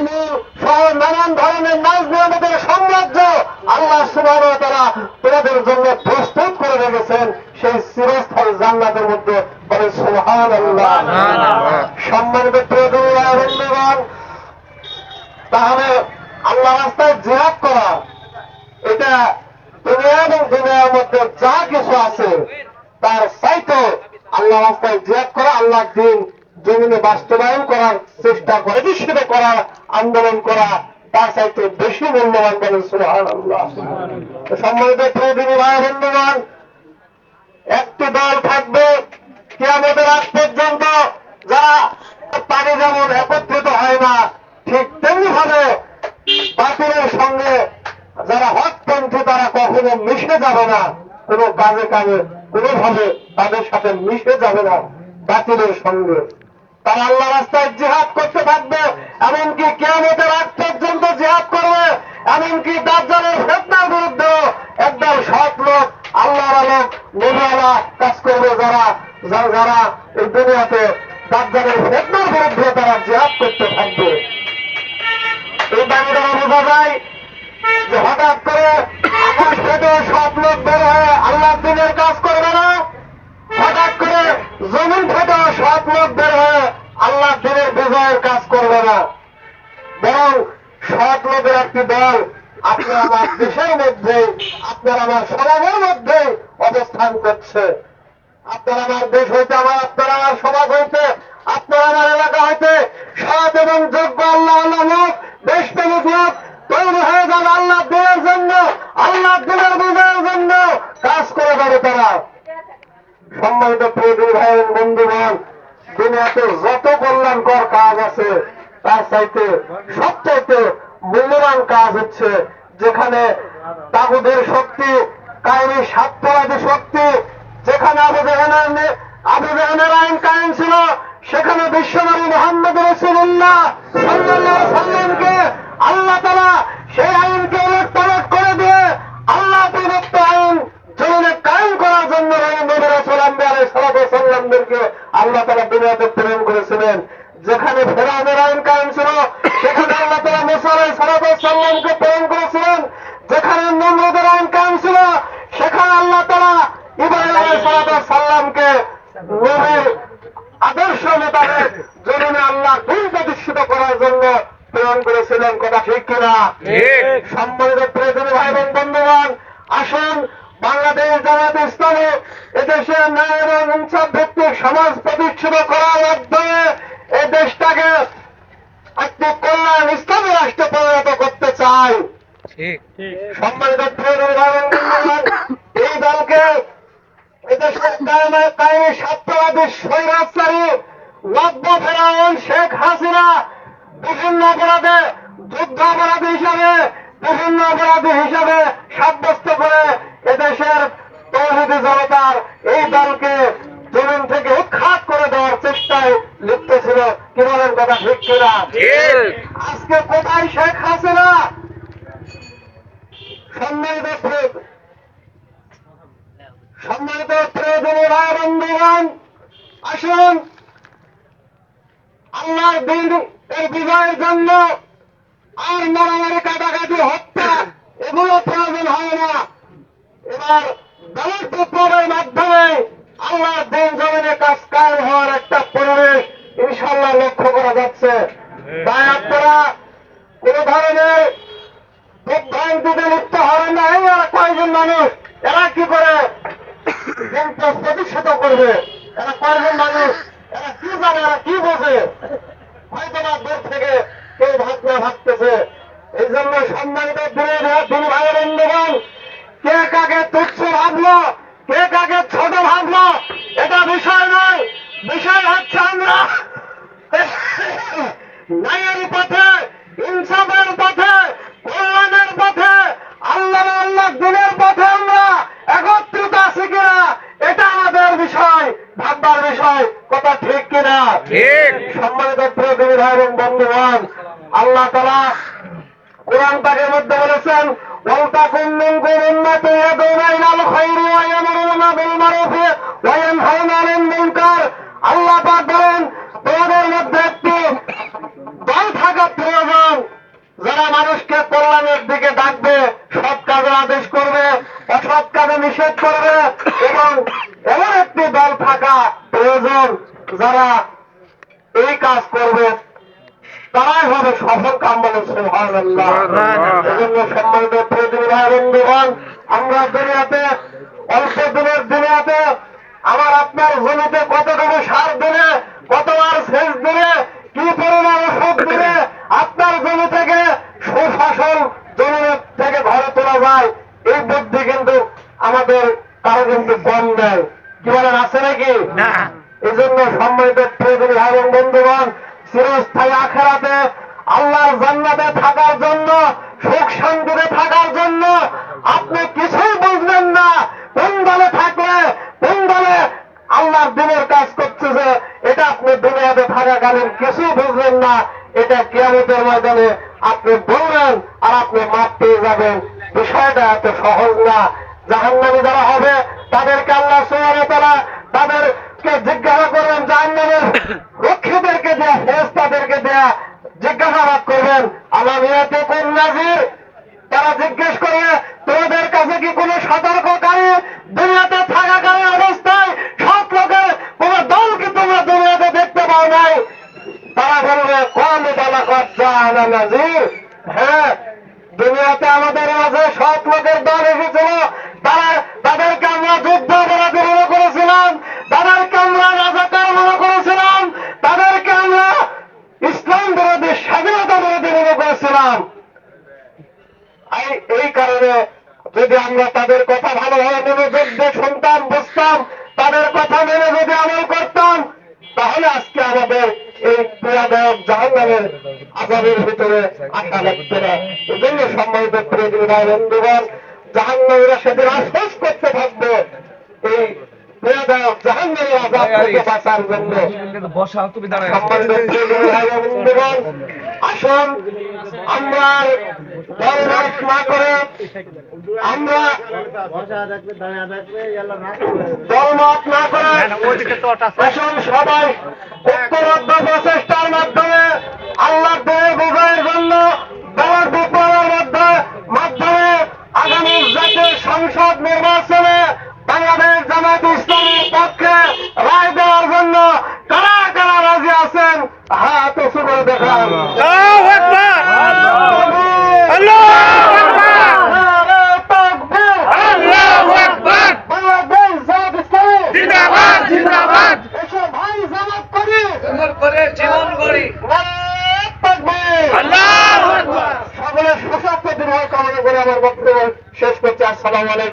সহ নানান ধরনের নাচ নিয়ামতের সাম্রাজ্য আল্লাহ সুবাহ তারা তোমাদের জন্য প্রস্তুত করে রেখেছেন সেই চিরস্থায়ী জান্নাতের মধ্যে। বলে সুহান আল্লাহ সম্মানিত প্রিয় বন্ধুগণ তাহলে আল্লাহ রাস্তায় জিহাদ করা এটা দুনিয়া এবং দুনিয়ার মধ্যে যা কিছু আছে তার চাইতে আল্লাহ রাস্তায় জিহাদ করা আল্লাহ দিন জমিনে বাস্তবায়ন করার চেষ্টা করে প্রতিষ্ঠিত করার আন্দোলন করা তার চাইতে বেশি মূল্যবান বলেন সুহান সম্মানিত প্রতিনিধি ভাই বন্ধুগণ একটি দল থাকবে কেয়ামতের আগ পর্যন্ত যারা পানি যেমন একত্রিত হয় না ঠিক তেমনি ভাবে বাতিলের সঙ্গে যারা হকপন্থী তারা কখনো মিশে যাবে না। কোনো কাজে কাজে কোনোভাবে তাদের সাথে মিশে যাবে না বাতিলের সঙ্গে। তারা আল্লাহ রাস্তায় জিহাদ করতে থাকবে, এমনকি কেয়ামতের আগ পর্যন্ত জিহাদ করবে, এমনকি দাজ্জালের ফেতনার বিরুদ্ধে একদম সৎ লোক, আল্লাহর আলোক, নবীওয়ালা কাজ করবে যারা যারা এই দুনিয়াতে দাজ্জালের ফেতনার বিরুদ্ধে তারা জিহাদ করতে থাকবে। এই দাবি দ্বারা বোঝা যায় যে হঠাৎ করে আকাশ থেকে সব লোক বের হয়ে আল্লাহ দিনের কাজ করবে না, হঠাৎ করে জমিন থেকে সব লোক বের হয়ে আল্লাহ দিনের বিজয়ের কাজ করবে না। বরং সৎ লোকের একটি দল আপনার আমার দেশের মধ্যে, আপনার আমার সমাজের মধ্যে অবস্থান করছে। আপনার আমার দেশ হইতে আমার, আপনার আমার সমাজ হইতে, আপনার আমার এলাকা হইতে সৎ এবং যোগ্য আল্লাহ আল্লাহ লোক, দেশ দেশপ্রেমিক লোক তৈরি হয়ে যান আল্লাহ দিনের জন্য আল্লাহ দিনের বিজয়ের জন্য কাজ করে যাবে তারা। সম্মানিত প্রিয় ভাই বন্ধুগণ দুনিয়াতে যত কল্যাণকর কাজ আছে, তার চাইতে সবচাইতে মূল্যবান কাজ হচ্ছে যেখানে তাগুদের শক্তি কায়েমি স্বার্থবাদী শক্তি, যেখানে আবু জাহানের আবু জাহানের আইন কায়েম ছিল, সেখানে বিশ্বনবী মোহাম্মদ রসুল্লাহ আলাইহি সাল্লামকে আল্লাহ তালা সেই আইনকে উলট পালট করে দিয়ে আল্লাহ প্রদত্ত আইন জমিনে কায়েম করার জন্য নবী রাসূল সালামদেরকে আল্লাহ তাআলা দুনিয়াতে প্রেরণ করেছিলেন। যেখানে ফেরাউনের আইন কায়েম ছিল সেখানে আল্লাহ তাআলা মুসা আলাইহিস সালাতু ওয়াস সালামকে প্রেরণ করেছিলেন। যেখানে নমরুদের আইন কায়েম ছিল সেখানে আল্লাহ তাআলা ইব্রাহিম সালাতু ওয়াস নবীর আদর্শ মোতাবেক জমিনে আল্লাহ দিন প্রতিষ্ঠিত করার জন্য প্রেরণ করেছিলেন। কথা ঠিক কিনা? সম্মানিত প্রিয়জনী ভাই এবং বন্ধুগণ আসুন বাংলাদেশ জামাত ইসলামে এদেশে ন্যায় এবং ইনসাফ ভিত্তিক সমাজ প্রতিষ্ঠিত করার মাধ্যমে এই দেশটাকে একটি কল্যাণ ইসলামী রাষ্ট্রে পরিণত করতে চাই। সম্মানিত প্রিয়জনী ভাই এবং বন্ধুগণ এই দলকে এদেশের কায়েমে কায়েমে স্বার্থবাদী স্বৈরাচারী নব্য ফেরাউন শেখ হাসিনা বিভিন্ন অপরাধে যুদ্ধ অপরাধী হিসাবে বিভিন্ন অপরাধী হিসাবে সাব্যস্ত করে এদেশের তৌহিদি জনতার এই দলকে জমিন থেকে উৎখাত করে দেওয়ার চেষ্টায় লিপ্ত ছিল কি বলেন কথা ঠিক কিনা ঠিক। আজকে কোথায় শেখ হাসিনা? সম্মানিত সম্মানিত প্রয়োজনীয় ভাই বন্ধুগণ, আসুন। আল্লাহর দিন এর বিজয়ের জন্য আর মারামারি কাটাকাটি হত্যা এগুলো প্রয়োজন হয় না। এবার দলের বিপ্লবের মাধ্যমে আল্লাহর দিন জমিনে কাজ কায়েম হওয়ার একটা পরিবেশ ইনশাল্লাহ লক্ষ্য করা যাচ্ছে তাই আপনারা কোন ধরনের বিভ্রান্তিতে লিপ্ত হবে না এই আর কয়েকজন মানুষ? এরা কি করে? দিনকে প্রতিষ্ঠিত করবে? এরা কয়েকজন মানুষ? এরা কি জানে? এরা কি বোঝে? হয়তো না দূর থেকে কেউ ভাবনা ভাবতেছে। এই জন্য সম্মানিত দিনে تكن منكم أمة يدعون إلى الخير ويأمرون بالمعروف وينهون عن المنكر আল্লাহ পাক বলেন তোমাদের মধ্যে একটি দল থাকা প্রয়োজন। যারা মানুষকে কল্যাণের দিকে ডাকবে সব কাজে আদেশ করবে অসৎ কাজে নিষেধ করবে এবং এমন একটি দল থাকা প্রয়োজন যারা এই কাজ করবে তারাই হবে সফল কাম বলে সম্মানিত ভাই বন্ধুগণ আমরা দুনিয়াতে অল্প দিনের দুনিয়াতে আমার আপনার জমিতে কতটুকু সার দিলে কতবার সেচ দিলে কি পরিমাণ ওষুধ দিলে আপনার জমি থেকে সুফসল জমি থেকে ঘরে তোলা যায় এই বুদ্ধি কিন্তু আমাদের কারও কিন্তু কম নেই। কি বলেন আছে নাকি? না। এই জন্য সম্মানিত প্রিয়জনী ভাই এবং বন্ধুগণ চিরস্থায়ী আখেরাতে আল্লাহর জান্নাতে থাকার জন্য সুখ শান্তিতে থাকার জন্য আপনি কিছুই বুঝলেন না। কোন দলে থাকলে কোন দলে আল্লাহর দিনের কাজ করছে যে, এটা আপনি দুনিয়াতে থাকাকালীন কিছু বুঝলেন না। এটা কেয়ামতের ময়দানে আপনি বলবেন আর আপনি মাপ পেয়ে যাবেন। বিষয়টা এত সহজ না। জাহান্নামী যারা হবে, তাদেরকে আল্লাহ সুবহানাহু তারা তাদেরকে জিজ্ঞাসা করবেন জাহান্নামের রক্ষীদেরকে দেয়া, ফেরেশতাদেরকে দেয়া। জিজ্ঞাসাবাদ করবেন আমার নিয়াতে কোন নাজির? তারা জিজ্ঞেস করে, তোমাদের কাছে কি কোনো সতর্ককারী দুনিয়াতে থাকাকালীন অবস্থায় সব লোকের কোন দল কি তোমরা দুনিয়াতে দেখতে পাও নাই? তারা বলবে কোন বলা কথা নাজির। আমরা তাদের কথা ভালোভাবে মনোযোগ দিয়ে শুনতাম বুঝতাম তাদের কথা মেনে যদি আমল করতাম তাহলে আজকে আমাদের এই পীড়াদায়ক জাহান্নামের আজাবের ভিতরে আশা লাগছে না। এই জন্য সম্মানিত প্রিয় ভাই বন্ধুগণ জাহান্নামীরা সেদিন আশ্বাস করতে থাকবে এই পীড়াদায়ক জাহান্নামের আজাব থেকে বাঁচার জন্য। বসা তুমি দাঁড়ায় সম্মানিত প্রিয় ভাই বন্ধুগণ আসুন আমরা না করে আমরা দলমত না করে আসুন সবাই ঐক্যবদ্ধ প্রচেষ্টার মাধ্যমে আল্লাহ দেহের জন্য দলের বিপ্লবের মধ্যে মাধ্যমে আগামী জাতীয় সংসদ নির্বাচনে বাংলাদেশ জামাত ইসলামের পক্ষে রায় দেওয়ার জন্য কারা কারা রাজি আছেন হাত উঁচু করে দেখান আল্লাহু আকবার আল্লাহু আকবার নারে তাকবীর! আল্লাহু আকবার বাংলাদেশ জামাত ইসলামী জিন্দাবাদ জিন্দাবাদ এসো ভাই জামাত করি সুন্দর করে জীবন গড়ি নারে তাকবীর! আল্লাহু আকবার সকলের সুস্বাস্থ্য দীর্ঘ কামনা করে আমার বক্তব্য শেষ করছি আসসালামু